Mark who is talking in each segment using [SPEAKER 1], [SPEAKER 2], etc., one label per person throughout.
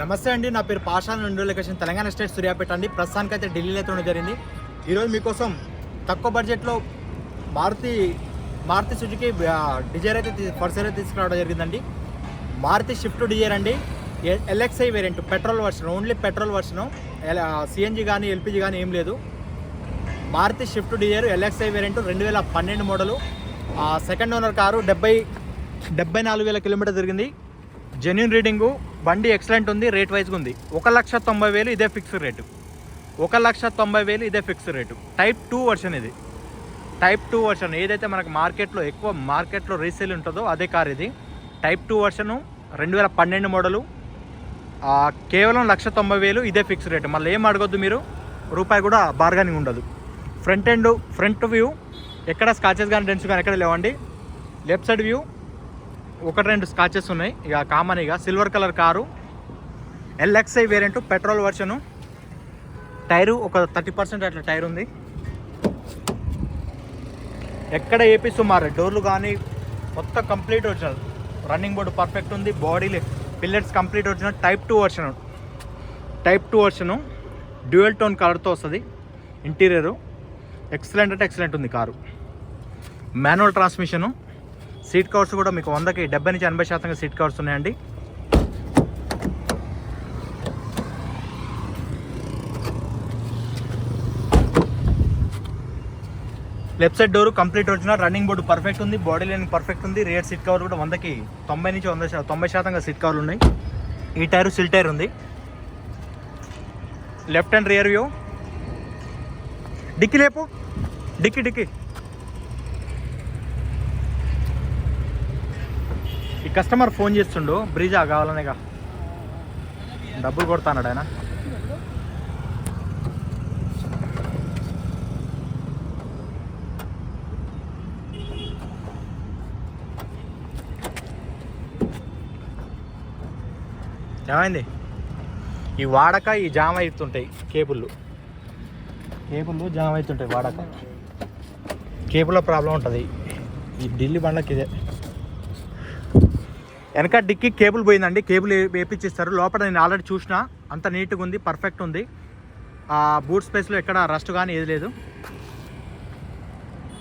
[SPEAKER 1] నమస్తే అండి నా పేరు పాషాన్ రెండు లొకేషన్ తెలంగాణ స్టేట్ సూర్యాపేట అండి. ప్రస్తుతానికి అయితే ఢిల్లీలో అయితే ఉండడం జరిగింది. ఈరోజు మీకోసం తక్కువ బడ్జెట్లో మారుతి మారుతి సుజుకి డిజైర్ అయితే పర్సర్ అయితే తీసుకురావడం జరిగిందండి. మారుతి షిఫ్ట్ డిజైర్ అండి. LXI variant petrol version only petrol version. CNG కానీ ఎల్పిజి కానీ ఏం లేదు. Maruti Swift Dzire LXI variant రెండు వేల పన్నెండు మోడలు. సెకండ్ ఓనర్ కారు డెబ్బై డెబ్బై నాలుగు వేల కిలోమీటర్ తిరిగింది జెన్యున్ రీడింగు బండి ఎక్సలెంట్ ఉంది రేట్ వైజ్గా ఉంది. ఒక లక్ష తొంభై వేలు ఇదే ఫిక్స్డ్ రేటు ఒక లక్ష తొంభై వేలు ఇదే fixed rate type two version ఇది. టైప్ టూ వర్షన్ ఏదైతే మనకు మార్కెట్లో ఎక్కువ మార్కెట్లో రీసేల్ ఉంటుందో అదే కార్ ఇది. టైప్ టూ వర్షను రెండు వేల పన్నెండు మోడలు కేవలం లక్ష తొంభై వేలు ఇదే ఫిక్స్ రేట్ మళ్ళీ ఏం అడగొద్దు మీరు? రూపాయి కూడా బార్గనింగ్ ఉండదు. ఫ్రంట్ ఎండ్ ఫ్రంట్ వ్యూ ఎక్కడ స్కాచెస్ కానీ డెన్స్ కానీ ఎక్కడ లేవండి. లెఫ్ట్ సైడ్ వ్యూ ఒకటి రెండు స్కాచెస్ ఉన్నాయి. ఇక కామన్ ఇక silver colour car. LXI variant petrol version. Tyre ఒక థర్టీ పర్సెంట్ అట్లా టైర్ ఉంది. ఎక్కడ ఏపీసు సుమారు డోర్లు కానీ మొత్తం complete original. Running board perfect ఉంది. Body pillars complete original. Type two version. Type two version. Dual tone కలర్తో వస్తుంది. ఇంటీరియరు. ఎక్సలెంట్ అంటే ఎక్సలెంట్ ఉంది car. Manual transmission. Seat covers కూడా మీకు వందకి డెబ్బై నుంచి ఎనభై శాతంగా సీట్ కవర్స్ ఉన్నాయండి. Left side door complete original running board perfect ఉంది బాడీ లైన్ పర్ఫెక్ట్ ఉంది రియర్ సీట్ కవర్ కూడా వందకి తొంభై నుంచి వంద తొంభై శాతంగా సీట్ కవర్లు ఉన్నాయి. ఈ టైర్ సిల్ టైర్ ఉంది. Left and rear view. Dickey లేపు. Dickey dickey. ఈ కస్టమర్ ఫోన్ చేస్తుండు బ్రిజా కావాలనేగా. డబ్బులు కొడతాడు ఆయన. ఏమైంది? ఈ వాడక ఈ జామ్ అవుతుంటాయి కేబుళ్ళు కేబుళ్ళు జామ్ అవుతుంటాయి వాడక. కేబుల్లో ప్రాబ్లం ఉంటుంది. ఈ ఢిల్లీ బండకి ఇదే. వెనక డిక్కి కేబుల్ పోయిందండి. కేబుల్ వేపించేస్తారు లోపల నేను ఆల్రెడీ చూసిన. అంత నీట్గా ఉంది పర్ఫెక్ట్ ఉంది. ఆ బూట్ స్పేస్లో ఎక్కడ రస్ట్ కానీ ఏది లేదు.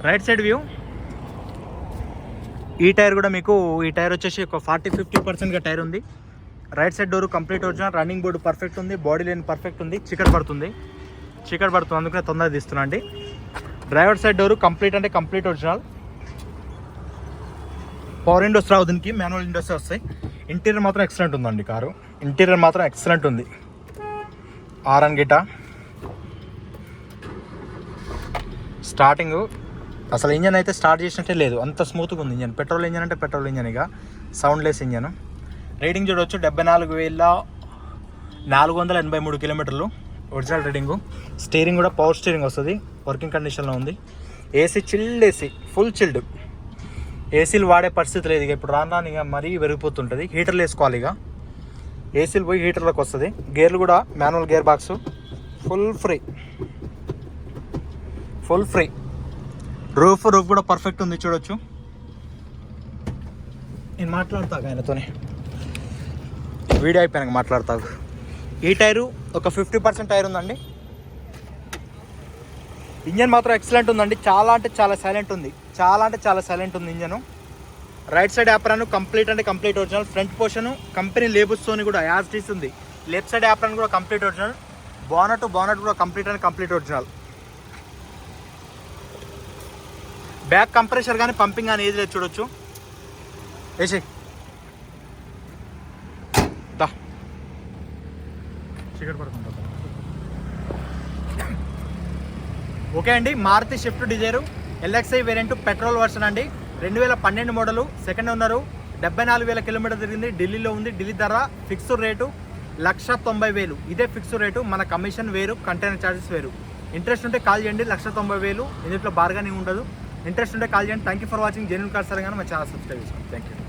[SPEAKER 1] Right side view. ఈ టైర్ కూడా మీకు ఈ టైర్ వచ్చేసి ఒక ఫార్టీ ఫిఫ్టీ పర్సెంట్గా టైర్ ఉంది. Right side door complete original. Running board perfect ఉంది. బాడీ లైన్ పర్ఫెక్ట్ ఉంది. చికెట్ పడుతుంది. చికెట్ పడుతుంది. అందుకనే తొందరగా తీస్తున్నా అండి. డ్రైవర్ సైడ్ డోర్ కంప్లీట్ అంటే కంప్లీట్ ఒరిజినల్. పవర్ విండోస్ రావు దీనికి. మాన్యువల్ విండోస్ వస్తాయి. ఇంటీరియర్ మాత్రం ఎక్సలెంట్ ఉందండి కారు. ఇంటీరియర్ మాత్రం ఎక్సలెంట్ ఉంది. ఆరన్ గిటా స్టార్టింగ్ అసలు ఇంజన్ అయితే స్టార్ట్ చేసినట్టే లేదు. అంత స్మూత్గా ఉంది ఇంజన్ పెట్రోల్ ఇంజన్ అంటే పెట్రోల్ ఇంజన్ ఇక. సౌండ్లెస్ ఇంజన్ రీడింగ్ చూడవచ్చు డెబ్బై నాలుగు వేల నాలుగు వందల ఎనభై మూడు కిలోమీటర్లు. ఒరిజినల్ రీడింగు స్టీరింగ్ కూడా పవర్ స్టీరింగ్ వస్తుంది. వర్కింగ్ కండిషన్లో ఉంది. AC chilled AC full chilled ఏసీలు వాడే పరిస్థితి లేదు ఇక. ఇప్పుడు రాను రాను ఇక మరీ పెరిగిపోతుంటుంది హీటర్లు వేసుకోవాలి ఇక. ఏసీలు పోయి హీటర్లోకి వస్తుంది. గేర్లు కూడా manual gear box. Full free. Full free. Roof roof కూడా పర్ఫెక్ట్ ఉంది చూడొచ్చు. నేను మాట్లాడతా ఆయనతోనే. వీడియో అయిపోయాక మాట్లాడతా ఈ టైరు ఒక ఫిఫ్టీ పర్సెంట్ టైర్ ఉందండి. ఇంజన్ మాత్రం ఎక్సలెంట్ ఉందండి. చాలా అంటే చాలా సైలెంట్ ఉంది. చాలా అంటే చాలా సైలెంట్ ఉంది engine. Right side apron complete అంటే complete original front portion company లేబుల్స్తోని కూడా యాజ్ టీస్ ఉంది. లెఫ్ట్ సైడ్ యాప్రాన్ కూడా కంప్లీట్ ఒరిజినల్ బానట్ బానట్ కూడా complete and complete original back compressor కానీ పంపింగ్ కానీ ఏది లేదు చూడొచ్చు. ఏసీ. దా. చీకటి పడుతుంది ఓకే అండి Maruti Swift Dzire LXI variant petrol version అండి. రెండు వేల పన్నెండు మోడలు సెకండ్ ఉన్నారు డెబ్బై నాలుగు వేల కిలోమీటర్ తిరిగింది ఢిల్లీలో ఉంది ఢిల్లీ ధర ఫిక్స్డ్ రేటు లక్ష తొంభై వేలు. ఇదే ఫిక్స్డ్ రేటు మన కమిషన్ వేరు కంటైనర్ ఛార్జెస్ వేరు. ఇంట్రెస్ట్ ఉంటే కాల్ చేయండి లక్ష తొంభై వేలు. ఇందులో బార్గనింగ్ ఉండదు. ఇంట్రెస్ట్ ఉంటే కాల్ చేయండి. Thank you for watching genuine car sir కానీ మా ఛానల్ సబ్స్క్రైబ్ చేసుకోండి. Thank you